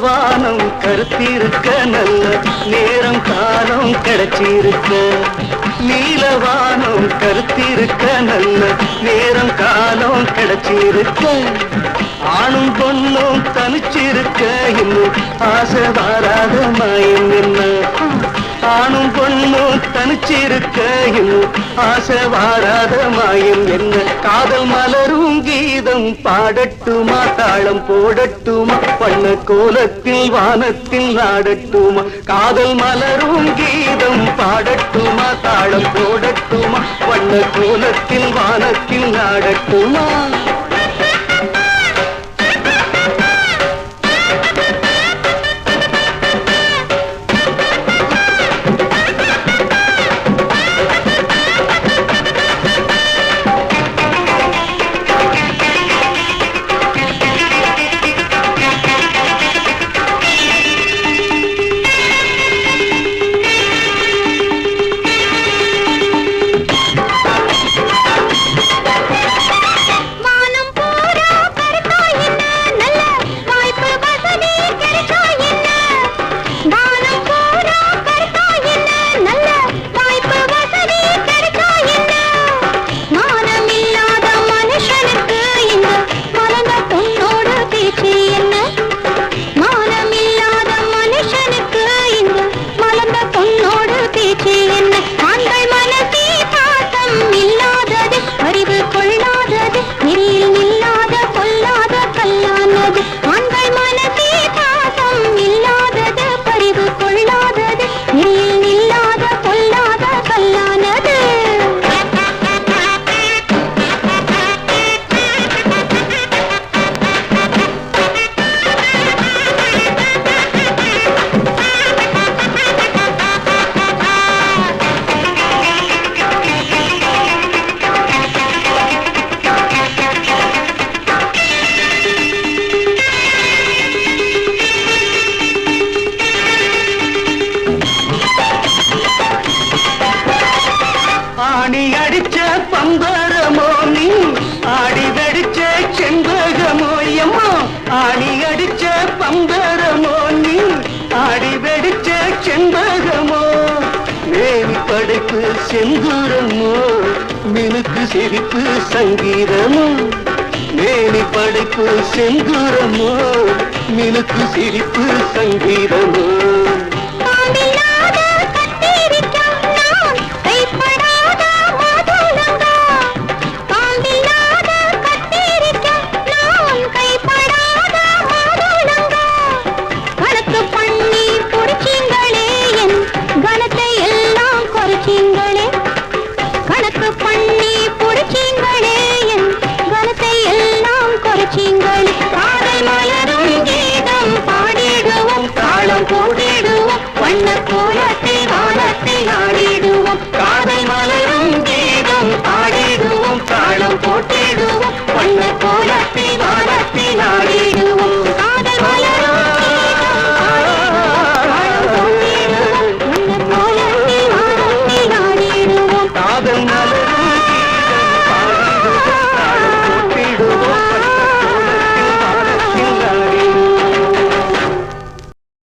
வானம் கருத்திருக்க நல்ல நேரம் காலம் கிடைச்சிருக்க. நீலவானம் கருத்திருக்க நல்ல நேரம் காலம் கிடைச்சிருக்க. ஆணும் பொண்ணும் தனிச்சிருக்க இன்னும் ஆசை வாராத மாயம் என்ன? ஆணும் பொண்ணும் தனிச்சிருக்க ஆசை வாராத மாயம் என்ன? காதல் மலரும் கீதம் பாடட்டுமா? தாளம் போடட்டுமா? பண்ண கோலத்தில் வானத்தில் நாடட்டுமா? காதல் மலரும் கீதம் பாடட்டுமா? தாளம் போடட்டுமா? பண்ண கோலத்தில் வானத்தில் நாடட்டுமா? ஆணி அடிச்ச பம்பரமோ நீ ஆடி வெடிச்ச செண்பகமோ எம்மோ? ஆணி அடிச்ச பம்பரமோ நீ ஆடி வெடிச்ச செண்பகமோ? வேவி படைப்பு செந்தூரமோ மினுக்கு சிரிப்பு சங்கீதமோ? மேனி படைப்பு செங்குரமோ மினுக்கு சிரிப்பு சங்கீதமோ? கண்ண போல